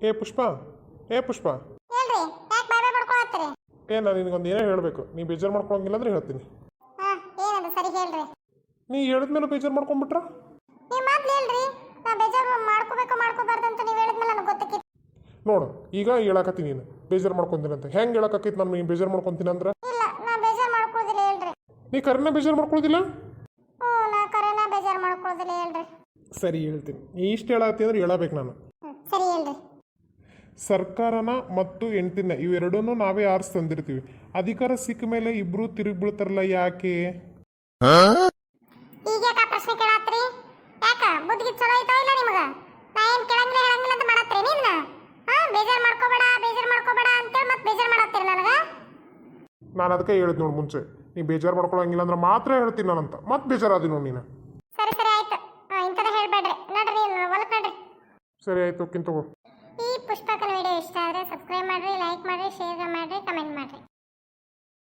ಏ ಪುಷ್ಪ ಏ ಪುಷ್ಪ. ಹೇಳ್ರಿ ಯಾಕೆ ಬಾಯ್ ಬಡ್ಕೊಳತ್ತೀರಿ ಏ ನಾನು ನಿನಗೊಂದು ಏನೋ ಹೇಳಬೇಕು. ನೀ ಬೇಜಾರು ಮಾಡ್ಕೊಳಂಗಿಲ್ಲ ಅಂದ್ರೆ ಹೇಳ್ತೀನಿ. ಹಾ ಏನದು? ಸರಿ ಹೇಳ್ರಿ. ನೀ ಹೇಳಿದ್ಮೇಲೆ ಬೇಜಾರು ಮಾಡ್ಕೊಂಡ್ಬಿಟ್ರ ನೀವು ಮೊದ್ಲು ಹೇಳ್ರಿ ನಾ ಬೇಜಾರು ಮಾಡ್ಕೋಬೇಕು ಮಾಡ್ಕೋಬಾರ್ದು ಅಂತ ನೀವು ಹೇಳಿದ್ಮೇಲೆ ನನಗೆ ಗೊತ್ತಾಕಿತ್ತು ನೋಡು ಈಗ ಹೇಳಕತ್ತೀನಿ ನೀನು. ಬೇಜಾರು ಮಾಡ್ಕೊಂತೀನಿ ಅಂತ. ಹೆಂಗೆ ಹೇಳಕತ್ತೈತಿ ನಾನು ನೀನು ಬೇಜಾರು ಮಾಡ್ಕೊಂತೀನಿ ಅಂದ್ರೆ? ಇಲ್ಲ ನಾ ಬೇಜಾರು ಮಾಡ್ಕೊಳ್ಳೋದಿಲ್ಲ ಹೇಳ್ರಿ. ನೀ ಕರೆನ ಬೇಜಾರು ಮಾಡ್ಕೊಳ್ಳೋದಿಲ್ಲ ಹ್ಞೂ ನಾ ಕರೆನ ಬೇಜಾರು ಮಾಡ್ಕೊಳ್ಳೋದಿಲ್ಲ ಹೇಳ್ರಿ. ಸರಿ ಹೇಳ್ತೀನಿ. ನೀ ಇಷ್ಟು ಹೇಳತ್ತಿ ಅಂದ್ರೆ ಹೇಳಬೇಕು ನಾನು. ಸರ್ಕಾರನ ಮತ್ತು ಹೆಂಡ್ತಿನ ಇವೆರಡನ್ನೂ ನಾವೇ ಆರಿಸಿ ತಂದಿರ್ತೀವಿ. ಅಧಿಕಾರ ಸಿಕ್ಕ ಮೇಲೆ ಇಬ್ರು ತಿರುಗಿ ಬೀಳ್ತಾರಲ್ಲ ಯಾಕೆ? ಈಗ ಯಾಕ ಪ್ರಶ್ನೆ ಕೇಳಾತ್ರಿ? ಯಾಕ? ಬುದ್ಧಿಗೆ ಚಲೋ ಐತೋ ಇಲ್ಲ ನಿಮಗ? ನಾ ಏನ್ ಕೇಳಂಗಿಲ್ಲ ಹೇಳಂಗಿಲ್ಲ ಅಂತ ಮಾಡತ್ರಿ ನಿನ್ನ ಹಾ ಬೇಜಾರ್ ಮಾಡ್ಕೋಬೇಡ ಬೇಜಾರ್ ಮಾಡ್ಕೋಬೇಡ ಅಂತೇಳಿ ಮತ್ತೆ ಬೇಜಾರ್ ಮಾಡತ್ತೀರಿ ನನಗ? ನಾನು ಅದಕ್ಕೆ ಹೇಳಿದ್ ನೋಡು ಮುಂಚೆ. ನೀ ಬೇಜಾರು ಮಾಡ್ಕೊಳಂಗಿಲ್ಲ ಅಂದ್ರೆ ಮಾತ್ರ ಹೇಳ್ತೀನಿ ನಾನಂತ. ಮತ್ತೆ ಬೇಜಾರಾದಿ ನೋಡಿ ನೀನು. ಸರಿ ಸರಿ ಆಯ್ತು. ಇಂಥದ ಹೇಳ್ಬೇಡ್ರಿ. ನಡ್ರಿ ಹೊಲಕ್ ನಡ್ರಿ. ಸರಿ ಆಯ್ತು ತಗೋ. ವಿಡಿಯೋ ಇಷ್ಟ ಆದರೆ ಸಬ್ಸ್ಕ್ರೈಬ್ ಮಾಡಿರಿ ಲೈಕ್ ಮಾಡಿರಿ ಶೇರ್ ಮಾಡಿರಿ ಕಮೆಂಟ್ ಮಾಡಿರಿ.